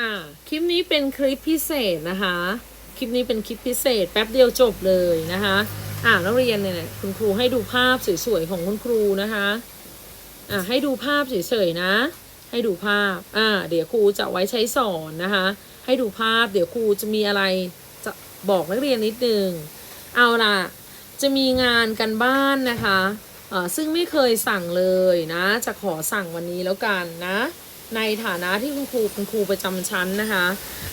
อ่าคลิปนี้เป็นคลิปพิเศษนะคะ คลิปนี้เป็นคลิปพิเศษ แป๊บเดียวจบเลยนะคะ อ่านักเรียนเนี่ยคุณครูให้ดูภาพสวยๆของคุณครูนะคะอ่าให้ดูภาพเฉยๆนะ ให้ดูภาพอ่าเดี๋ยวครูจะไว้ใช้สอนนะคะ ให้ดูภาพ เดี๋ยวครูจะมีอะไรจะบอกนักเรียนนิดนึงเอาล่ะจะมีงานกันบ้านนะคะอ่อซึ่งไม่เคยสั่งเลยนะ จะขอสั่งวันนี้แล้วกันนะ ในฐานะที่คุณครูเป็นครูประจำชั้นนะคะ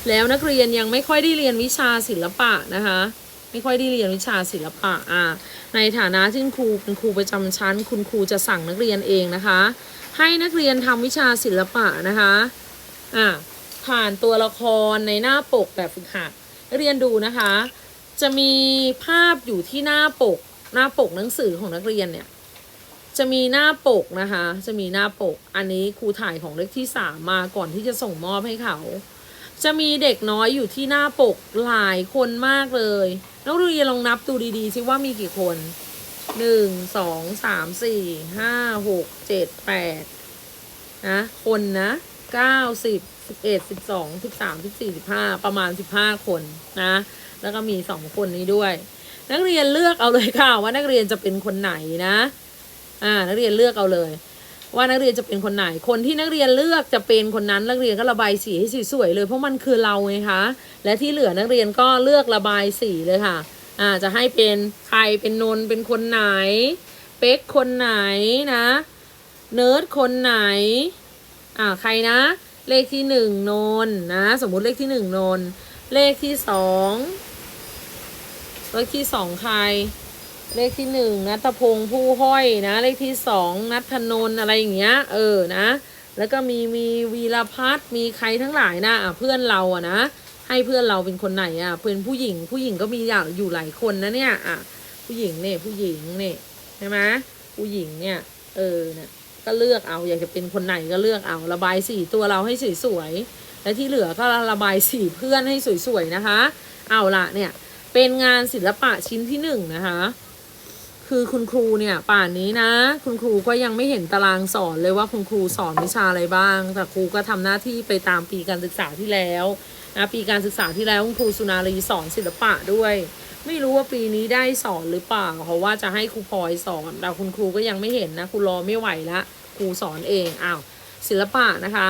แล้วนักเรียนยังไม่ค่อยได้เรียนวิชาศิลปะนะคะ ไม่ค่อยได้เรียนวิชาศิลปะอ่าในฐานะที่คุณครูเป็นครูประจำชั้น คุณครูจะสั่งนักเรียนเองนะคะ ให้นักเรียนทำวิชาศิลปะนะคะอ่าผ่านตัวละครในหน้าปกแบบฝึกหัดเรียนดูนะคะ จะมีภาพอยู่ที่หน้าปก หน้าปกหนังสือของนักเรียนเนี่ย จะมีหน้าปกนะคะ จะมีหน้าปก อันนี้ครูถ่ายของเลขที่สามมาก่อนที่จะส่งมอบให้เขา จะมีเด็กน้อยอยู่ที่หน้าปกหลายคนมากเลยนักเรียนลองนับดูดีๆสิว่ามีกี่คนหนึ่งสองสามสี่ห้าหกเจ็ดแปดนะคนนะเก้าสิบสิบเอ็ดสิบสองสิบสามสิบสี่สิบห้าประมาณสิบห้าคนนะ แล้วก็มีสองคนนี้ด้วย นักเรียนเลือกเอาเลยค่ะว่านักเรียนจะเป็นคนไหนนะ อ่านักเรียนเลือกเอาเลย ว่านักเรียนจะเป็นคนไหน คนที่นักเรียนเลือกจะเป็นคนนั้นนักเรียนก็ระบายสีให้สวยๆเลยเพราะมันคือเราไงคะ และที่เหลือนักเรียนก็เลือกระบายสีเลยค่ะ อ่าจะให้เป็นใครเป็นนนเป็นคนไหน เป๊กคนไหนนะเนิร์ดคนไหน อ่าใครนะ เลขที่หนึ่งนนนะ สมมุติเลขที่หนึ่งนน เลขที่สองเลขที่สองใคร เลขที่หนึ่งนัทพงษ์ผู้ห้อยนะ เลขที่สองนัทนนท์อะไรอย่างเงี้ย เออนะ แล้วก็มีมีวีรพัฒน์มีใครทั้งหลายนะอะเพื่อนเราอะนะให้เพื่อนเราเป็นคนไหนอะเพื่อนผู้หญิง ผู้หญิงก็มีอย่างอยู่หลายคนนะเนี่ยอะผู้หญิงเนี่ยผู้หญิงเนี่ยใช่ไหมผู้หญิงเนี่ยเออเนี่ยก็เลือกเอาอยากจะเป็นคนไหนก็เลือกเอาระบายสีตัวเราให้สวยๆและที่เหลือก็ระบายสีเพื่อนให้สวยๆนะคะ เอาละเนี่ยเป็นงานศิลปะชิ้นที่หนึ่งนะคะ คือคุณครูเนี่ยป่านนี้นะ คุณครูก็ยังไม่เห็นตารางสอนเลยว่าคุณครูสอนวิชาอะไรบ้าง แต่ครูก็ทำหน้าที่ไปตามปีการศึกษาที่แล้วนะปีการศึกษาที่แล้วคุณครูสุนารีสอนศิลปะด้วย ไม่รู้ว่าปีนี้ได้สอนหรือเปล่าเพราะว่าจะให้ครูพลอยสอนแต่คุณครูก็ยังไม่เห็นนะครูรอไม่ไหวละครูสอนเองอ้าวศิลปะนะคะ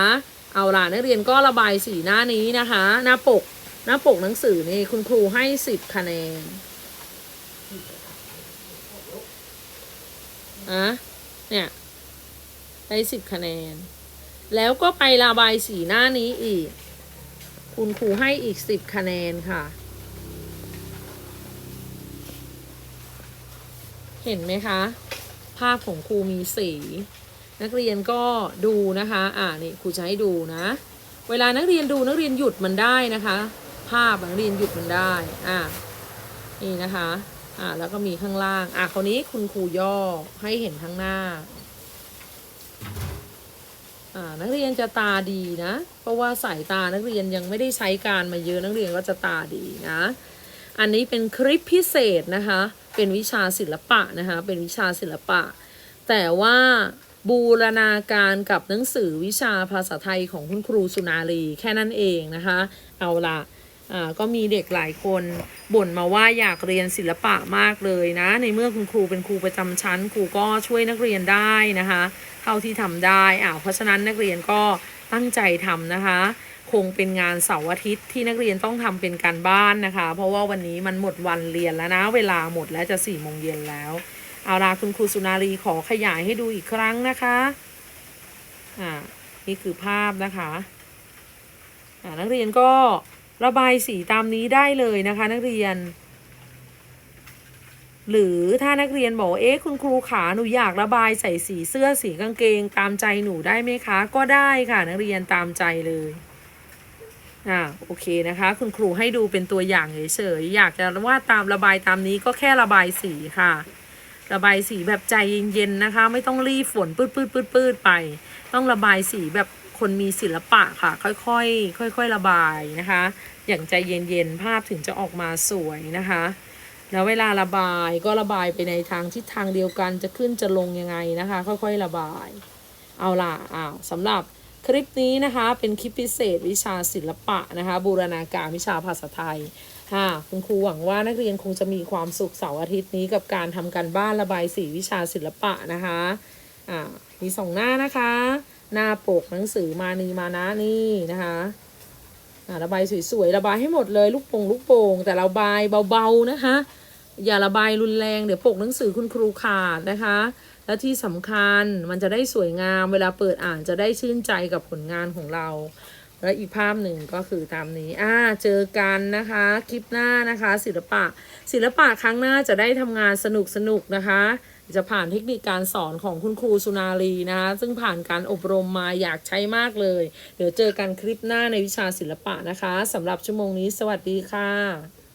เอาล่ะนักเรียนก็ระบายสีหน้านี้นะคะ หน้าปกหน้าปกหนังสือนี่คุณครูให้สิบคะแนน อะเนี่ยได้สิบคะแนน แล้วก็ไประบายสีหน้านี้อีก คุณครูให้อีกสิบคะแนนค่ะ เห็นไหมคะ ภาพของครูมีสี นักเรียนก็ดูนะคะ อ่านี่ครูจะให้ดูนะ เวลานักเรียนดูนักเรียนหยุดมันได้นะคะ ภาพนักเรียนหยุดมันได้ อ่านี่นะคะ อ่าแล้วก็มีข้างล่าง อ่าคราวนี้คุณครูย่อให้เห็นข้างหน้า อ่านักเรียนจะตาดีนะ เพราะว่าสายตานักเรียนยังไม่ได้ใช้การมาเยอะนักเรียนก็จะตาดีนะ อันนี้เป็นคลิปพิเศษนะคะ เป็นวิชาศิลปะนะคะ เป็นวิชาศิลปะ แต่ว่าบูรณาการกับหนังสือวิชาภาษาไทยของคุณครูสุนารีแค่นั้นเองนะคะ เอาละ ก็มีเด็กหลายคนบ่นมาว่าอยากเรียนศิลปะมากเลยนะ ในเมื่อคุณครูเป็นครูประจำชั้น ครูก็ช่วยนักเรียนได้นะคะ เท่าที่ทำได้อ่าเพราะฉะนั้นนักเรียนก็ตั้งใจทำนะคะ คงเป็นงานเสาร์อาทิตย์ที่นักเรียนต้องทำเป็นการบ้านนะคะ เพราะว่าวันนี้มันหมดวันเรียนแล้วนะ เวลาหมดแล้วจะสี่โมงเย็นแล้วเอาล่ะคุณครูสุนารีขอขยายให้ดูอีกครั้งนะคะอ่านี่คือภาพนะคะอ่านักเรียนก็ ระบายสีตามนี้ได้เลยนะคะ นักเรียน หรือถ้านักเรียนบอกเอ๊ะคุณครูขาหนูอยากระบายใส่สีเสื้อสีกางเกง ตามใจหนูได้ไหมคะ ก็ได้ค่ะ นักเรียนตามใจเลยอ่าโอเคนะคะ คุณครูให้ดูเป็นตัวอย่างเฉยๆอยากจะวาดตามระบายตามนี้ก็แค่ระบายสีค่ะ ระบายสีแบบใจเย็นๆนะคะ ไม่ต้องรีบฝนปืดปืดปืดปืดไป ต้องระบายสีแบบ คนมีศิลปะค่ะ ค่อยๆค่อย ๆ ระบายนะคะ อย่างใจเย็นๆภาพถึงจะออกมาสวยนะคะแล้วเวลาระบายก็ระบายไปในทางทิศทางเดียวกันจะขึ้นจะลงยังไงนะคะ ค่อยๆระบาย เอาล่ะอ้าวสำหรับคลิปนี้นะคะ เป็นคลิปพิเศษวิชาศิลปะนะคะ บูรณาการวิชาภาษาไทยค่ะคุณครูหวังว่านักเรียนคงจะมีความสุขเสาร์อาทิตย์นี้กับการทำการบ้านระบายสีวิชาศิลปะนะคะอ่ามีสองหน้านะคะ หน้าปกหนังสือมานีมานะนี่นะคะระบายสวยๆระบายให้หมดเลยลูกโป่งลูกโป่งแต่ระบายเบาๆนะคะ อย่าระบายรุนแรงเดี๋ยวปกหนังสือคุณครูขาดนะคะ และที่สำคัญมันจะได้สวยงามเวลาเปิดอ่านจะได้ชื่นใจกับผลงานของเรา และอีกภาพหนึ่งก็คือตามนี้อ่าเจอกันนะคะคลิปหน้านะคะ ศิลปะ ศิลปะครั้งหน้าจะได้ทำงานสนุกสนุกๆนะคะ จะผ่านเทคนิคการสอนของคุณครูสุนารีนะคะซึ่งผ่านการอบรมมาอยากใช้มากเลย เดี๋ยวเจอกันคลิปหน้าในวิชาศิลปะนะคะสำหรับชั่วโมงนี้ สวัสดีค่ะ